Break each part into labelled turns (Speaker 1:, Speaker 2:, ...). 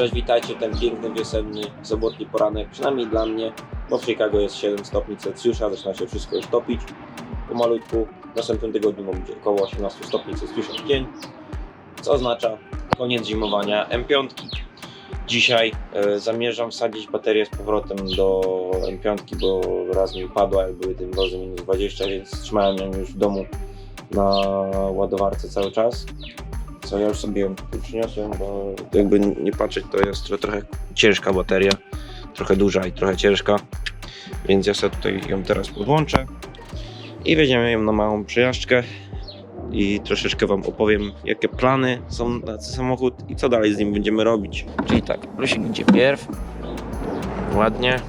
Speaker 1: Cześć, witajcie, ten piękny, wiosenny, sobotni poranek, przynajmniej dla mnie, bo w Chicago jest 7 stopni Celsjusza, zaczyna się wszystko już topić pomalutku. W następnym tygodniu ma być około 18 stopni Celsjusza w dzień, co oznacza koniec zimowania M5. Dzisiaj e, zamierzam wsadzić baterię z powrotem do M5, bo raz mi upadła, jak były tym mrozy minus 20, więc trzymałem ją już w domu na ładowarce cały czas. Co ja już sobie ją tu przyniosłem, bo jakby nie patrzeć, to jest tro- trochę ciężka bateria, trochę duża i trochę ciężka, więc ja sobie tutaj ją teraz podłączę i weźmiemy ją na małą przejażdżkę i troszeczkę Wam opowiem, jakie plany są na ten samochód i co dalej z nim będziemy robić. Czyli tak, plusik idzie pierw, ładnie,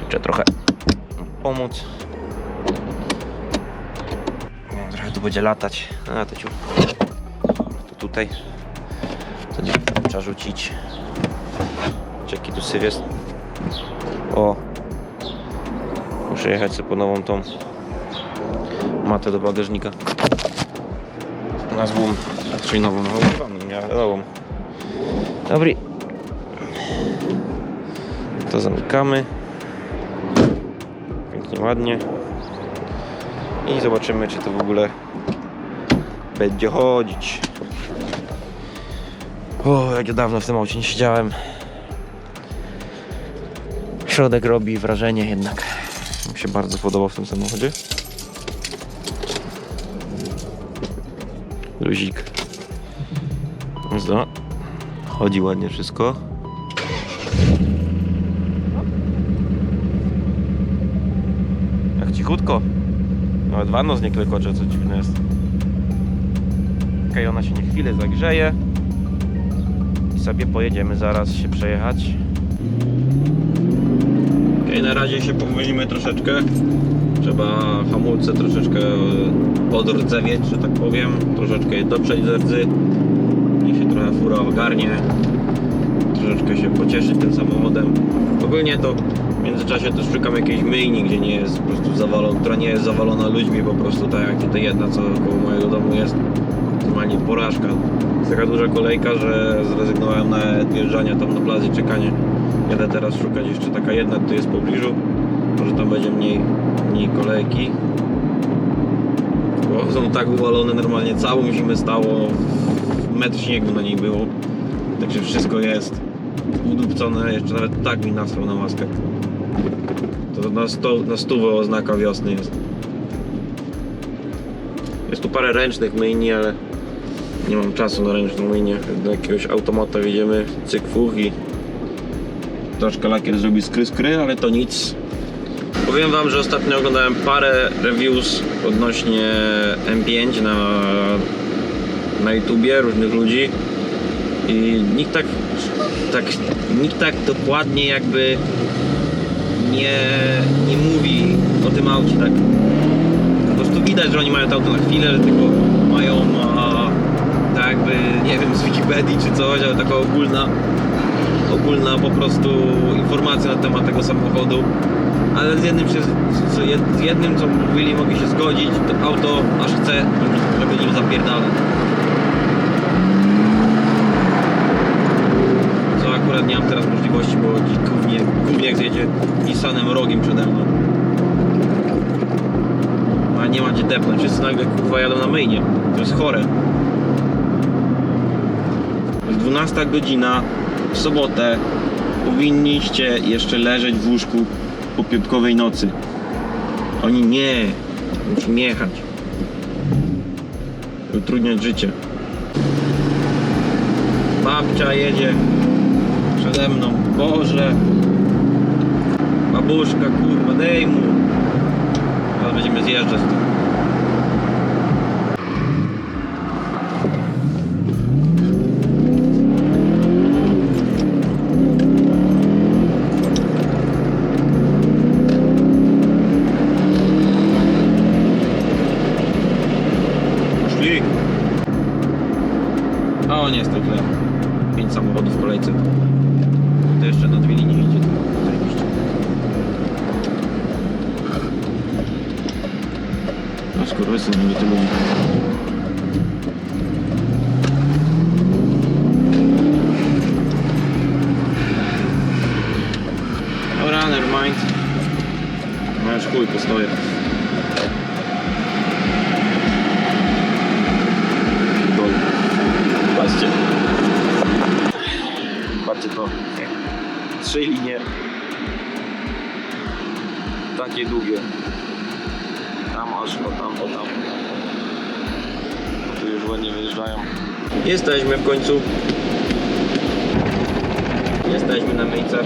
Speaker 1: jeszcze trochę pomóc. No, trochę tu będzie latać, a to. Tutaj, to gdzieś trzeba rzucić. Jaki tu syf jest. O, muszę jechać sobie po nową tą matę do bagażnika. Nazwą, czyli nową, nową, nową, nową. Dobry. To zamykamy. Pięknie, ładnie. I zobaczymy, czy to w ogóle będzie chodzić. O, jak ja dawno w tym aucie nie siedziałem. Środek robi wrażenie jednak. Mi się bardzo podobał w tym samochodzie. Luzik. Zdo. Chodzi ładnie wszystko. Jak cichutko. Nawet wanno z nie klekocze, co dziwne jest. Okej, ona się nie chwilę zagrzeje. I sobie pojedziemy zaraz się przejechać. Okej, na razie się powolimy troszeczkę. Trzeba hamulce troszeczkę podrdzewieć, że tak powiem. Troszeczkę je doprzeć z rdzy. Niech się trochę fura ogarnie. Troszeczkę się pocieszyć tym samochodem. Ogólnie to w międzyczasie też szukam jakiejś myjni, gdzie nie jest po prostu zawalona, która nie jest zawalona ludźmi, po prostu tak jak tutaj jedna, co koło mojego domu jest. Normalnie porażka. Jest taka duża kolejka, że zrezygnowałem na wjeżdżania tam na plaży czekanie. Jadę teraz szukać jeszcze taka jedna, tu jest w pobliżu. Może tam będzie mniej, mniej kolejki. Bo są tak wywalone normalnie całą zimę stało. Metr śniegu na niej było. Także wszystko jest udupcone. Jeszcze nawet tak mi nasrał na maskę. To na, sto, na stówę oznaka wiosny jest. Jest tu parę ręcznych myjni, ale nie mam czasu na ręczną myjnię. Do jakiegoś automata wjedziemy, cyk fuch i troszkę lakier zrobi skry skry, ale to nic. Powiem wam, że ostatnio oglądałem parę reviews odnośnie M5 na, na YouTubie różnych ludzi i nikt tak, tak, nikt tak dokładnie jakby nie, nie mówi o tym aucie, tak po prostu widać, że oni mają to auto na chwilę, że tylko mają tak jakby, nie wiem, z Wikipedii czy coś, ale taka ogólna ogólna po prostu informacja na temat tego samochodu ale z jednym, się, z jed- z jednym co mówili mogę się zgodzić, to auto aż chce, żeby- nim zapierdalać. Co akurat nie mam teraz możliwości, bo dziś gównie, gówniak zjedzie Nissanem rogiem przede mną. A nie ma gdzie depnąć, wszyscy nagle kurwa jadą na myjnie. To jest chore. Jest 12 godzina w sobotę powinniście jeszcze leżeć w łóżku po piątkowej nocy. Oni nie, muszą jechać. Utrudniać życie. Babcia jedzie przede mną. Boże. Babuszka, kurwa, dej mu. Teraz będziemy zjeżdżać. skurwysyn mnie tu no lubi. Dobra, nevermind. No już chuj, postoję. Dol. Patrzcie. Patrzcie to. Trzy linie. Takie długie. Aż o tam, tam. Tu już ładnie wyjeżdżają. Jesteśmy w końcu. Jesteśmy na myjce.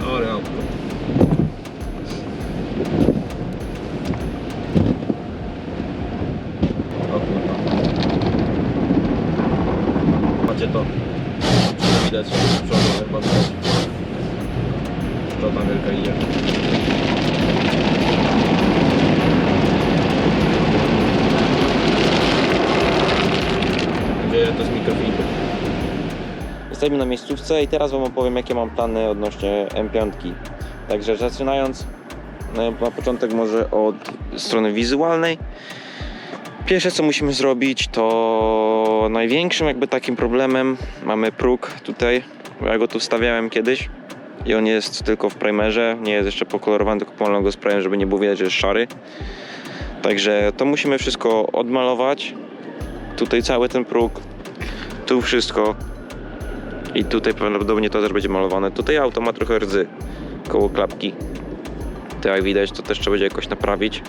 Speaker 1: Sorry, autko. O kurwa. Macie to. Wszystko widać z przodu, chyba widać. To tam wielka idzie. Gdzie to z mikrofilmu. Jesteśmy na miejscówce i teraz Wam opowiem jakie mam plany odnośnie M5. Także zaczynając no, na początek może od strony wizualnej. Pierwsze co musimy zrobić to największym jakby takim problemem mamy próg tutaj. Ja go tu wstawiałem kiedyś i on jest tylko w primerze, nie jest jeszcze pokolorowany, tylko pomalowałem go sprayem, żeby nie było widać, że jest szary. Także to musimy wszystko odmalować. Tutaj cały ten próg, tu wszystko, i tutaj prawdopodobnie to też będzie malowane. Tutaj auto ma trochę rdzy koło klapki. To jak widać, to też trzeba będzie jakoś naprawić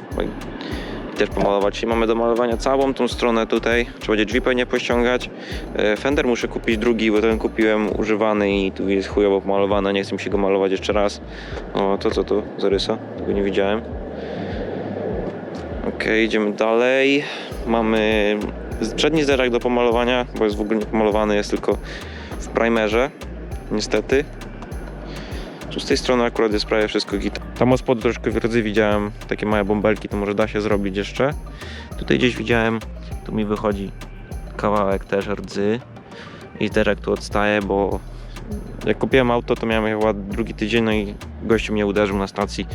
Speaker 1: i też pomalować. I mamy do malowania całą tą stronę tutaj. Trzeba będzie drzwi pewnie pościągać. E, Fender muszę kupić drugi, bo ten kupiłem używany i tu jest chujowo pomalowany. Nie chcę mi się go malować jeszcze raz. O, to co to? Zarysa? Tego nie widziałem. Ok, idziemy dalej. Mamy przedni zderzak do pomalowania, bo jest w ogóle nie pomalowany, jest tylko w primerze, niestety. Tu z tej strony akurat jest prawie wszystko git. Tam od spodu troszkę w rdzy widziałem takie małe bąbelki, to może da się zrobić jeszcze. Tutaj gdzieś widziałem, tu mi wychodzi kawałek też rdzy i zderzak tu odstaje, bo jak kupiłem auto, to miałem chyba drugi tydzień, no i gościu mnie uderzył na stacji,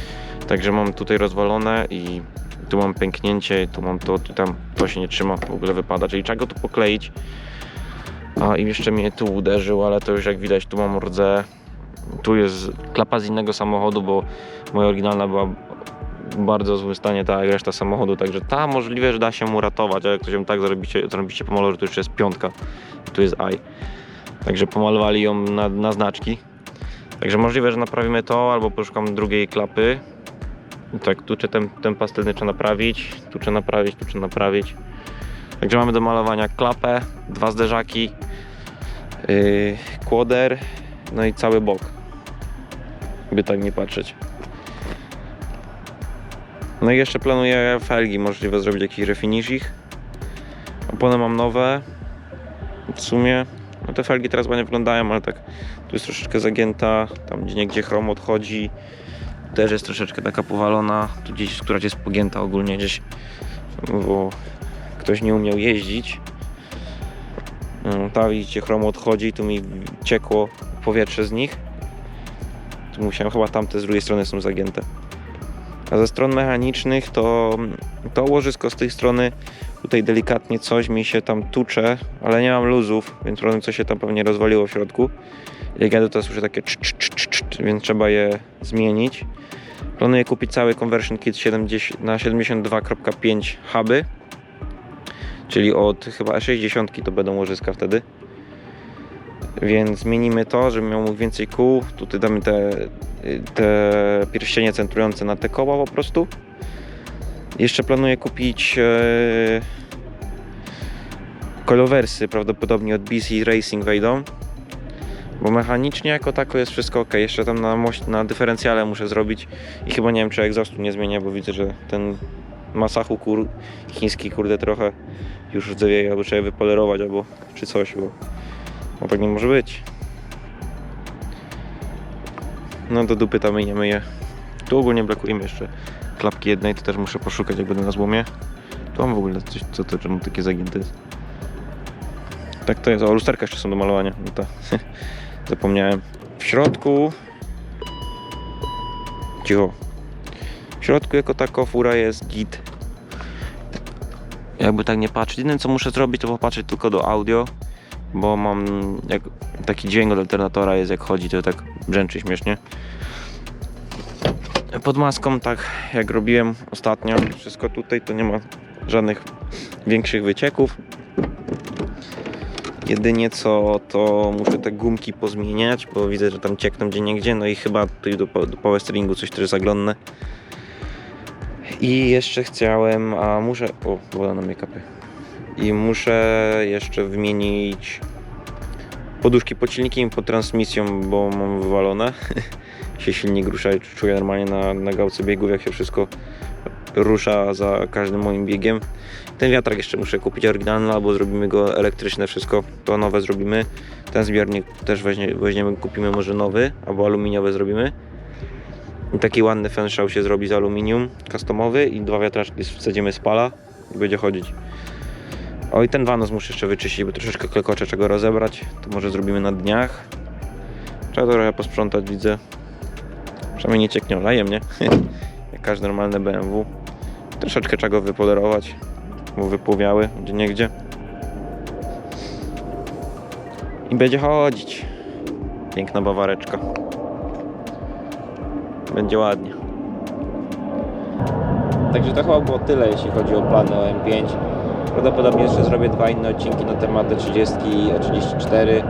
Speaker 1: także mam tutaj rozwalone i tu mam pęknięcie, tu mam to, tu tam, to się nie trzyma, w ogóle wypada, czyli trzeba go tu pokleić. A i jeszcze mnie tu uderzył, ale to już jak widać, tu mam rdzę. Tu jest klapa z innego samochodu, bo moja oryginalna była w bardzo złym stanie, jak reszta samochodu, także ta możliwe, że da się mu ratować, ale jak ktoś ją tak zrobicie, zrobicie pomalował, że to już jest piątka, tu jest I. Także pomalowali ją na, na znaczki. Także możliwe, że naprawimy to, albo poszukam drugiej klapy. Tak, tu czy ten, ten pastelny trzeba naprawić, tu trzeba naprawić, tu trzeba naprawić. Także mamy do malowania klapę, dwa zderzaki, yy, no i cały bok. By tak nie patrzeć. No i jeszcze planuję felgi, możliwe zrobić jakiś refinish ich. Opony mam nowe. W sumie, no te felgi teraz ładnie wyglądają, ale tak tu jest troszeczkę zagięta, tam gdzie niegdzie chrom odchodzi. Też jest troszeczkę taka powalona, tu gdzieś któraś jest pogięta ogólnie gdzieś, bo ktoś nie umiał jeździć. No, Ta widzicie, chrom odchodzi, tu mi ciekło powietrze z nich. Tu musiałem, chyba tamte z drugiej strony są zagięte. A ze stron mechanicznych to to łożysko z tej strony tutaj delikatnie coś mi się tam tucze, ale nie mam luzów, więc problem coś się tam pewnie rozwaliło w środku. Jak jadę to słyszę takie cz, więc trzeba je zmienić. Planuję kupić cały conversion kit 70, na 72.5 huby czyli od chyba 60 to będą łożyska wtedy. Więc zmienimy to, żebym miał więcej kół. Tutaj damy te, te pierścienie centrujące na te koła po prostu. Jeszcze planuję kupić e, kolowersy, prawdopodobnie od BC Racing wejdą. Bo mechanicznie jako tako jest wszystko ok. Jeszcze tam na, na dyferencjale muszę zrobić i chyba nie wiem czy egzaustu nie zmienię, bo widzę, że ten Masahu kur, chiński kurde trochę już rdzewieje, albo trzeba je wypolerować, albo czy coś, bo, bo tak nie może być. No do dupy tam nie myję. Tu ogólnie brakuje mi jeszcze klapki jednej, to też muszę poszukać jak będę na złomie. Tu mam w ogóle coś, co to, czemu takie zagięte jest. Tak to jest, o lusterka jeszcze są do malowania, no to zapomniałem. W środku... Cicho. Środku jako tako fura jest git. Jakby tak nie patrzeć. Jedyne co muszę zrobić to popatrzeć tylko do audio bo mam jak taki dźwięk od alternatora jest jak chodzi, to tak brzęczy śmiesznie. Pod maską, tak jak robiłem ostatnio, wszystko tutaj, to nie ma żadnych większych wycieków. Jedynie co, to muszę te gumki pozmieniać, bo widzę, że tam ciekną gdzie niegdzie, no i chyba tutaj do, do power steeringu coś też zaglądnę. I jeszcze chciałem, a muszę, o, woda na make-upy. I muszę jeszcze wymienić poduszki pod silnikiem pod transmisją, bo mam wywalone. się silnik rusza i czuję normalnie na, na gałce biegów, jak się wszystko rusza za każdym moim biegiem. Ten wiatrak jeszcze muszę kupić oryginalny, albo zrobimy go elektryczne wszystko, to nowe zrobimy. Ten zbiornik też weźmie, weźmiemy, kupimy może nowy, albo aluminiowy zrobimy. Taki ładny fenshał się zrobi z aluminium, customowy i dwa wiatraczki wsadzimy z pala i będzie chodzić. O i ten wanos muszę jeszcze wyczyścić, bo troszeczkę klekocze czego rozebrać. To może zrobimy na dniach. Trzeba trochę posprzątać, widzę. Przynajmniej nie cieknie olejem, nie? Jak każde normalne BMW. Troszeczkę trzeba go wypolerować, bo wypłowiały gdzie niegdzie. I będzie chodzić. Piękna bawareczka. Będzie ładnie. Także to chyba było tyle, jeśli chodzi o plany o M5. Prawdopodobnie jeszcze zrobię dwa inne odcinki na temat E30 i E34.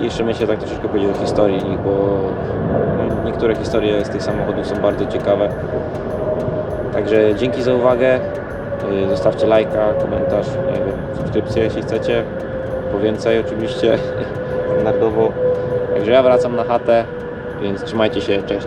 Speaker 1: I jeszcze myślę tak troszeczkę powiedzieć o historii bo niektóre historie z tych samochodów są bardzo ciekawe. Także dzięki za uwagę. Yy, Zostawcie lajka, komentarz, nie wiem, subskrypcję jeśli chcecie. Po więcej oczywiście, standardowo. Także ja wracam na chatę, więc trzymajcie się, cześć.